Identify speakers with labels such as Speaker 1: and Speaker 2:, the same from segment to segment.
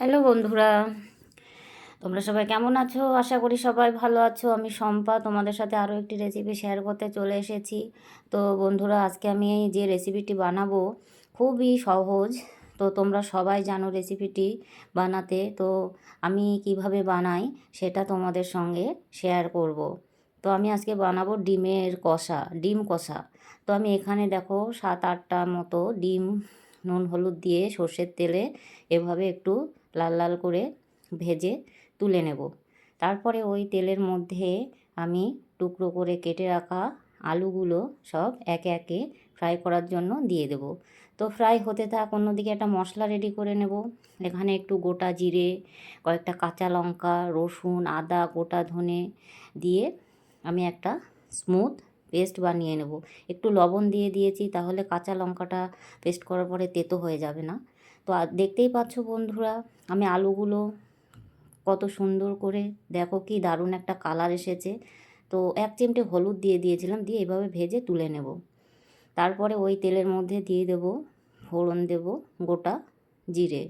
Speaker 1: Hello বন্ধুরা, তোমরা সবাই কেমন আছো? আশা করি সবাই ভালো আছো। আমি শম্পা, তোমাদের সাথে আরও একটি রেসিপি শেয়ার করতে চলে এসেছি। তো বন্ধুরা, আজকে আমি এই যে রেসিপিটি বানাবো, খুবই সহজ। তো তোমরা সবাই জানো রেসিপিটি বানাতে। তো আমি কীভাবে বানাই সেটা তোমাদের সঙ্গে শেয়ার করব। তো আমি আজকে বানাবো ডিমের কষা, ডিম কষা। তো আমি এখানে দেখো সাত আটটা মতো ডিম নুন হলুদ দিয়ে সর্ষের তেলে এভাবে একটু লাল লাল করে ভেজে তুলে নেব। তারপরে ওই তেলের মধ্যে আমি টুকরো করে কেটে রাখা আলুগুলো সব একে একে ফ্রাই করার জন্য দিয়ে দেব। তো ফ্রাই হতে থাক, অন্যদিকে একটা মশলা রেডি করে নেব। এখানে একটু গোটা জিরে, কয়েকটা কাঁচা লঙ্কা, রসুন, আদা, গোটা ধনে দিয়ে আমি একটা স্মুথ পেস্ট বানিয়ে নেব। একটু লবণ দিয়ে দিয়েছি, তাহলে কাঁচা লঙ্কাটা পেস্ট করার পরে তেতো হয়ে যাবে না। তো দেখতেই পাচ্ছ বন্ধুরা, আমি আলুগুলো কত সুন্দর করে, দেখো কি দারুণ একটা কালার এসেছে। তো এক চিমটে হলুদ দিয়ে দিয়েছিলাম, দিয়ে এভাবে ভেজে তুলে নেব। তারপরে ওই তেলের মধ্যে দিয়ে দেব, ফোড়ন দেব গোটা জিরে।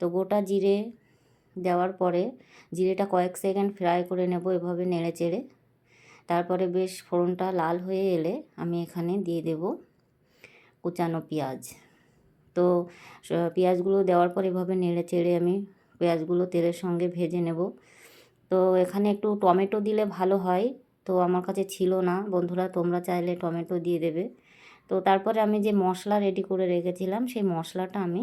Speaker 1: তো গোটা জিরে দেওয়ার পরে, জিরেটা কয়েক সেকেন্ড ফ্রাই করে নেব এভাবে নেড়ে চেড়ে তারপরে বেশ ফোড়নটা লাল হয়ে এলে আমি এখানে দিয়ে দেব কুচানো পেঁয়াজ। তো পেঁয়াজগুলো দেওয়ার পর এভাবে নেড়ে চেড়ে আমি পেঁয়াজগুলো তেলের সঙ্গে ভেজে নেব। তো এখানে একটু টমেটো দিলে ভালো হয়, তো আমার কাছে ছিল না। বন্ধুরা, তোমরা চাইলে টমেটো দিয়ে দেবে। তো তারপরে আমি যে মশলা রেডি করে রেখেছিলাম, সেই মশলাটা আমি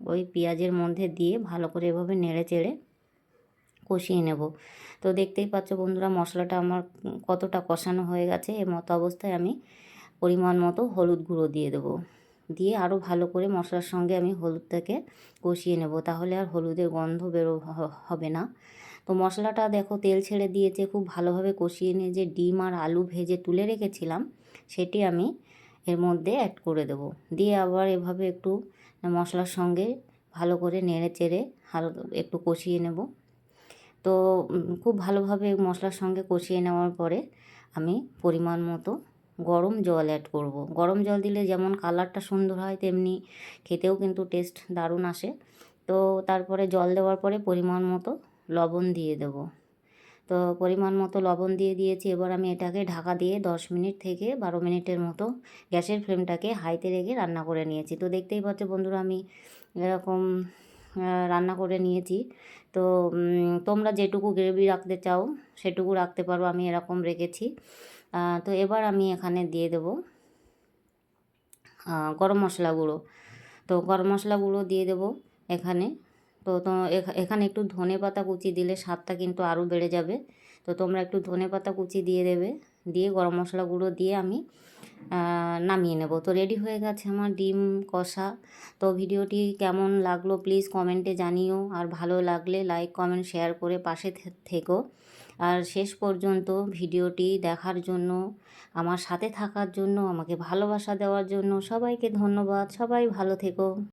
Speaker 1: ওই পেঁয়াজের মধ্যে দিয়ে ভালো করে এভাবে নেড়ে চেড়ে কষিয়ে নেব। তো দেখতেই পাচ্ছ বন্ধুরা, মশলাটা আমার কতটা কষানো হয়ে গেছে। এর মতো অবস্থায় আমি পরিমাণ মতো হলুদ গুঁড়ো দিয়ে দেবো। দিয়ে আরও ভালো করে মশলার সঙ্গে আমি হলুদটাকে কষিয়ে নেব। তাহলে আর হলুদের গন্ধ বেরো হবে না। তো মশলাটা দেখো, তেল ছেড়ে দিয়েছে। খুব ভালোভাবে কষিয়ে নিয়ে যে ডিম আর আলু ভেজে তুলে রেখেছিলাম, সেটি আমি এর মধ্যে অ্যাড করে দেব। দিয়ে আবার এভাবে একটু মশলার সঙ্গে ভালো করে নেড়ে চেড়ে হালকা একটু কষিয়ে নেব। তো খুব ভালোভাবে মশলার সঙ্গে কষিয়ে নেওয়ার পরে আমি পরিমাণ মতো গরম জল অ্যাড করব। গরম জল দিলে যেমন কালারটা সুন্দর হয়, তেমনি খেতেও কিন্তু টেস্ট দারুণ আসে। তো, তারপরে জল দেওয়ার পরে পরিমাণ মতো লবণ দিয়ে দেব। তো, পরিমাণ মতো লবণ দিয়ে দিয়েছি, এবার আমি এটাকে ঢাকা দিয়ে দশ মিনিট থেকে বারো মিনিটের মতো গ্যাসের ফ্লেমটাকে হাইতে রেখে রান্না করে নিয়েছি। তো, দেখতেই পাচ্ছ বন্ধুরা আমি এরকম রান্না করে নিয়েছি। তো তোমরা যেটুকু গ্রেভি রাখতে চাও, সেটুকু রাখতে পারো, আমি এরকম রেখেছি। তো এবার আমি এখানে দিয়ে দেব গরম মশলা গুঁড়ো। তো গরম মশলা গুঁড়ো দিয়ে দেব এখানে। তো তো এখানে একটু ধনে পাতা কুচি দিলে স্বাদটা কিন্তু আরও বেড়ে যাবে। তো তোমরা একটু ধনে পাতা কুচি দিয়ে দেবে, দিয়ে গরম মশলা গুঁড়ো দিয়ে আমি নামিয়ে নেব। তো রেডি হয়ে গেছে আমার ডিম কষা। তো ভিডিওটি কেমন লাগল প্লিজ কমেন্টে জানিও। আর ভালো লাগলে লাইক কমেন্ট শেয়ার করে পাশে থেকো। আর শেষ পর্যন্ত ভিডিওটি দেখার জন্য, আমার সাথে থাকার জন্য, আমাকে ভালোবাসা দেওয়ার জন্য সবাইকে ধন্যবাদ। সবাই ভালো থেকো।